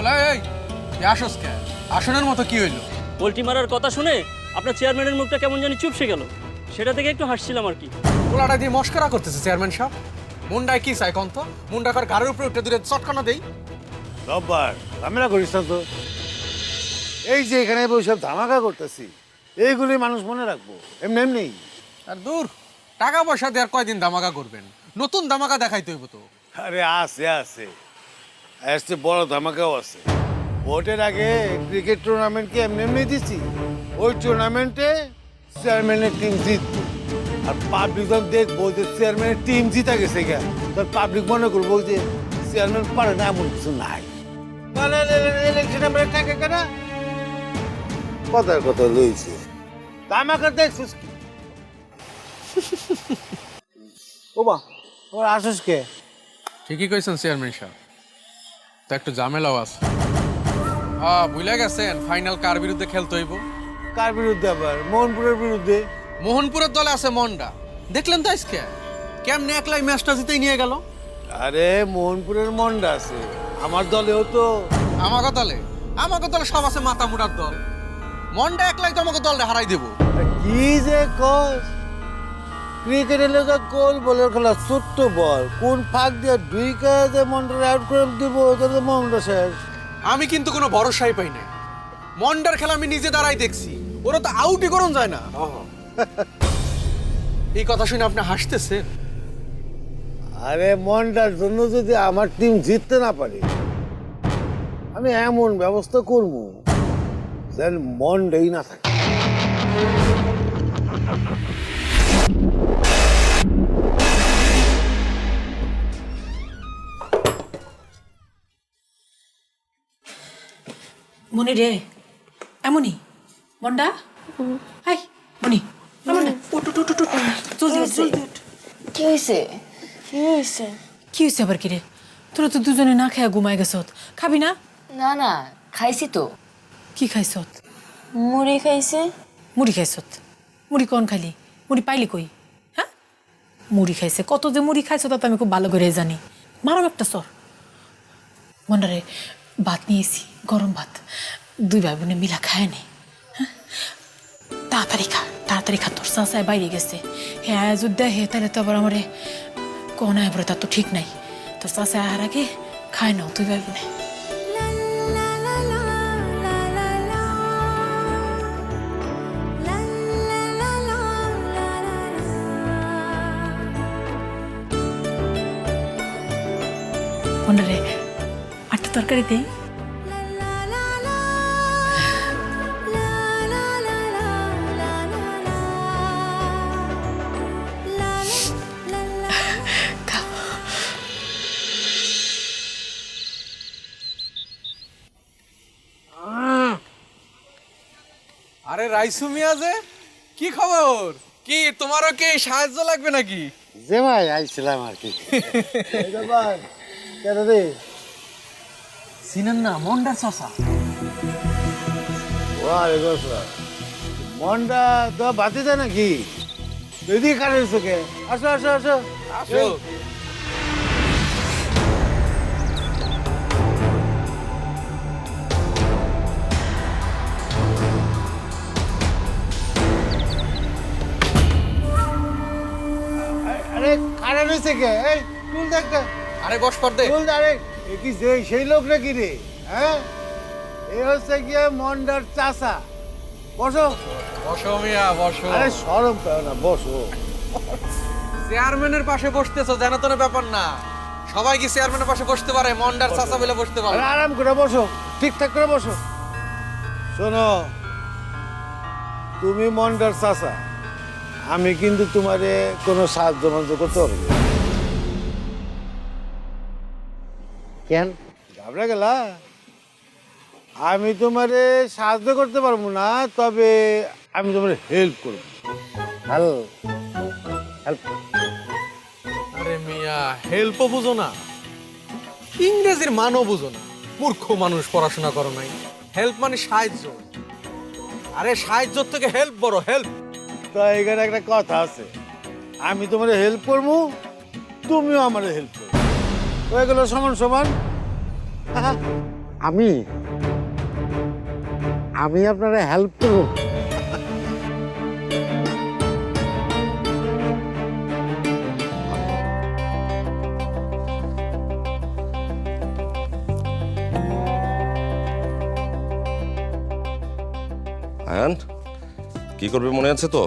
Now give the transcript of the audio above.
আসস কে? আসনের মতো কি হইল? পোল্ট্রি মারার কথা শুনে আপনার চেয়ারম্যানের মুখটা কেমন জানি চুপসে গেল। সেটা থেকে একটু হাসছিলাম আর কি। পোলাটা দিয়ে মস্করা করতেছে চেয়ারম্যান সাহেব। মুন্ডায় কি চাই কন্ত মুন্ডা কর গাড়ির উপরে উঠে দূরে চটকানা দেই। রব্বার ঝামেলা করিস না তো। এই যে এখানে বসে ধামাকা করতেছি এইগুলি মানুষ মনে রাখব। এমনি এমনি। আর দূর টাকা পয়সা দিয়ে আর কয়দিন দামাকা করবেন? নতুন দামাকা দেখাইতে হইব তো। আরে আছে আছে। আসছে বড় ধামাকাও আছে ভোটের আগে ক্রিকেট টুর্নামেন্টকে এমনি এমনি দিচ্ছি ওই টুর্নামেন্টে চেয়ারম্যানের টিম জিতবে আর পাবলিক যখন দেখব যে চেয়ারম্যানের টিম জিতা গেছে গা তখন পাবলিক মনে করব যে চেয়ারম্যান পারে না এমন কিছু নাই তাহলে ইলেকশন আমরা টাকা কেনা কথার কথা লইছে ধামাকা দেখছিস কি ও বা ওর আসিস কে ঠিকই কইছেন চেয়ারম্যান সাহেব তো একটু ঝামেলাও আছে। ভুলে গেছেন ফাইনাল কার বিরুদ্ধে খেলতে হইব? কার বিরুদ্ধে আবার? মোহনপুরের বিরুদ্ধে? মোহনপুরের দলে আছে মন্ডা দেখলেন তো আজকে? কেমনে একলাই ম্যাচটা জিতেই নিয়ে গেল? আরে মোহনপুরের মন্ডা আছে। আমার দলেও তো। আমাকে দলে? আমাকে দলে সব আছে মাথা মুড়ার দল। মন্ডা একলাই তো আমাকে দলটা হারাই দেবো। কি যে কস? ক্রিকেটের লেগা গোল বলের খেলা ছোট্ট বল কোন ফাঁক দিয়ে দুই কাজে মন্ডার আউট করে দিব তাহলে মন্ডা শেষ। আমি কিন্তু কোনো ভরসাই পাই না। মন্ডার খেলা আমি নিজে দাঁড়াই দেখছি। ওরা তো আউটই করুন যায় না। এই কথা শুনে আপনি হাসতেছেন? আরে মন্ডার জন্য যদি আমার টিম জিততে না পারে আমি এমন ব্যবস্থা করব যেন মন্ডাই না থাকে। মনি রে। এমনই মন্ডা? হাই মনি কি হয়েছে কি হয়েছে কি হয়েছে আবার কি রে তোরা তো দুজনে না খেয়ে ঘুমাই গেছত। খাবি না? না না খাইছি তো। কি খাইছত? মুড়ি খাইছে। মুড়ি খাইছত? মুড়ি কোন খাইলি মুড়ি পাইলি কই? হ্যাঁ মুড়ি খাইছে। কত যে মুড়ি খাইছো তা আমি খুব ভালো করে জানি। মারম একটা সর মন্ডারে ভাত নিয়েছি। গরম ভাত। দুই ভাই বোনে মিলা খায় নি। হ্যাঁ? তাড়াতাড়ি খা তাড়াতাড়ি খা, তোর চাষায় বাইরে গেছে। হ্যাঁ যদি দেখে তাহলে তো আবার আমারে কোন আয় তার তো ঠিক নাই। তোর চাষায় আহার আগে খায় নাও তুই ভাই বোনে মন্ডারে, আটটা তরকারি দেই। আরে রাইসু মিয়া যে কি খবর? কি তোমারও কি সাহায্য লাগবে নাকি? যে ভাই আইছিলাম আর কি। ভাই কেন রে? সিনেন না মন্ডার চাষা। ওয়ারে গোসলা মনটা তো বাতি দেয় নাকি? যদি কারের চোখে আসো আসো আসো। আসো। আরে কারেন্ট হয়েছে কে? এই তুল দেখ। আরে বস পর দে। তুল আরে এ কি যে সেই লোক নাকি রে? হ্যাঁ? এ হচ্ছে গিয়ে মন্ডার চাষা বসো। বসো মিয়া বসো। আরে সরম পেও না বসো। চেয়ারম্যানের পাশে বসতেছো জানা তো ব্যাপার না। সবাই কি চেয়ারম্যানের পাশে বসতে পারে? মন্ডার চাষা বলে বসতে পারে। আরাম করে বসো। ঠিকঠাক করে বসো। শোনো তুমি মন্ডার চাষা আমি কিন্তু তোমারে কোনো সাহায্য মাহায্য করতে পারব না। কেন? ঘাবড়ে গেলা? আমি তোমারে সাহায্য করতে পারব না তবে আমি তোমার হেল্প করব। হ্যালো হেল্প আরে মিয়া হেল্পও বুঝো না। ইংরেজির মানও বুঝো না। মূর্খ মানুষ পড়াশোনা করো নাই। হেল্প মানে সাহায্য। আরে সাহায্য থেকে হেল্প বড় হেল্প তা এখানে একটা কথা আছে। আমি তোমার হেল্প করব তুমিও আমার হেল্প করব হয়ে গেল সমান সমান। আমি? আমি আপনারা হেল্প করব? আয়ান কি করবে মনে আছে তো?